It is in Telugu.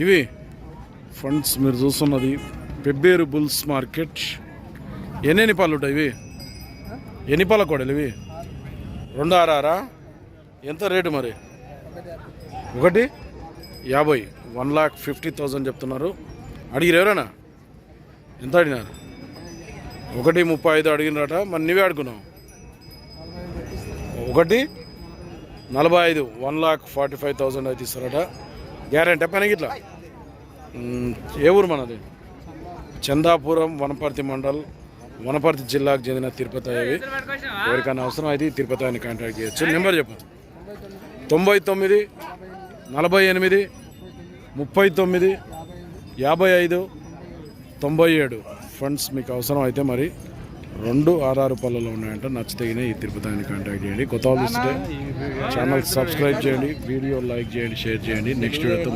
ఇవి ఫండ్స్ మీరు చూస్తున్నది. Pebberu bulls market. ఎన్ని పాలు ఉంటాయి ఇవి? ఎన్ని పాల కోడలు ఇవి? రెండు ఆరారా? ఎంత రేటు మరి? ఒకటి? యాభై. వన్ లాక్ ఫిఫ్టీ థౌజండ్ చెప్తున్నారు. అడిగిరు ఎవరైనా? ఎంత అడిగినారు? ఒకటి ముప్పై ఐదు అడిగినట మరి నువ్వే అడుగున్నావు ఒకటి నలభై ఐదు. One lakh forty five thousand అయితే ఇస్తారట. గ్యారంటీ పని ఇట్లా? ఏ ఊరు మనది? చందాపురం వనపర్తి మండల్ వనపర్తి జిల్లాకు చెందిన తిరుపతి అవి ఎవరికైనా అవసరం అయితే ఈ తిరుపతి అని కాంటాక్ట్ చేయొచ్చు. నెంబర్ చెప్పండి తొంభై తొమ్మిది నలభై ఎనిమిది ముప్పై తొమ్మిది యాభై ఐదు తొంభై ఏడు. ఫండ్స్ మీకు అవసరం అయితే మరి రెండు ఆధారు పళ్ళలో ఉన్నాయంట. నచ్చితగిన ఈ తిరుపతిని కాంటాక్ట్ చేయండి. కొత్త వాళ్ళు ఇస్తే ఛానల్ సబ్స్క్రైబ్ చేయండి వీడియో లైక్ చేయండి షేర్ చేయండి. నెక్స్ట్ వీడియోతో